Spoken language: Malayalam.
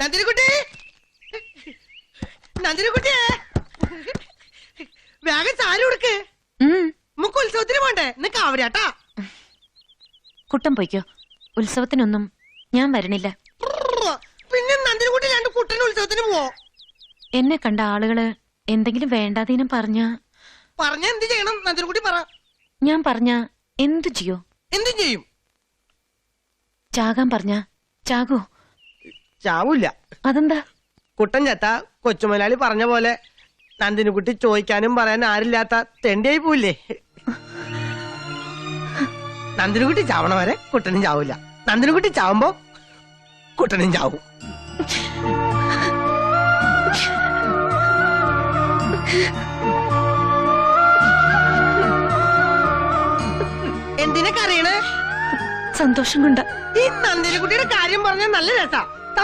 നന്ദിനിക്കുട്ടി. നന്ദിനിക്കുട്ടിയെ വേഗം ചാരി കൊടുക്ക്. നമുക്ക് ഉത്സവത്തിന് പോണ്ടേ? നിനക്ക് ആവരാട്ടാ കുട്ടം പൊയ്ക്കോ. ഉത്സവത്തിനൊന്നും ഞാൻ വരണില്ല. പിന്നെ നന്ദിനിക്കുട്ടി രണ്ട് കുട്ടൻ ഉത്സവത്തിന് പോവോ? എന്നെ കണ്ട ആളുകൾ എന്തെങ്കിലും വേണ്ടാതീനം പറഞ്ഞ? പറഞ്ഞ എന്ത് ചെയ്യണം? നന്ദിനിക്കുട്ടി പറ. ഞാൻ പറഞ്ഞ എന്തു ചെയ്യോ? എന്തും ചെയ്യും. ചാകാൻ പറഞ്ഞ ചാകോ. ചാവൂല്ല. അതെന്താ? കുട്ടൻ ചത്ത കൊച്ചുമലാളി പറഞ്ഞ പോലെ. നന്ദിനിക്കുട്ടി ചോദിക്കാനും പറയാനും ആരില്ലാത്ത തെണ്ടിയായി പോയില്ലേ കുട്ടി ചാവണ വരെ കുട്ടനും ചാവൂല. നന്ദിനിക്കുട്ടി ചാവുമ്പോ കുട്ടനും ചാവും. എന്തിനൊക്കെ അറിയണേ സന്തോഷം കൊണ്ട. ഈ നന്ദിനിക്കുട്ടിയുടെ കാര്യം പറഞ്ഞ നല്ല രസാ.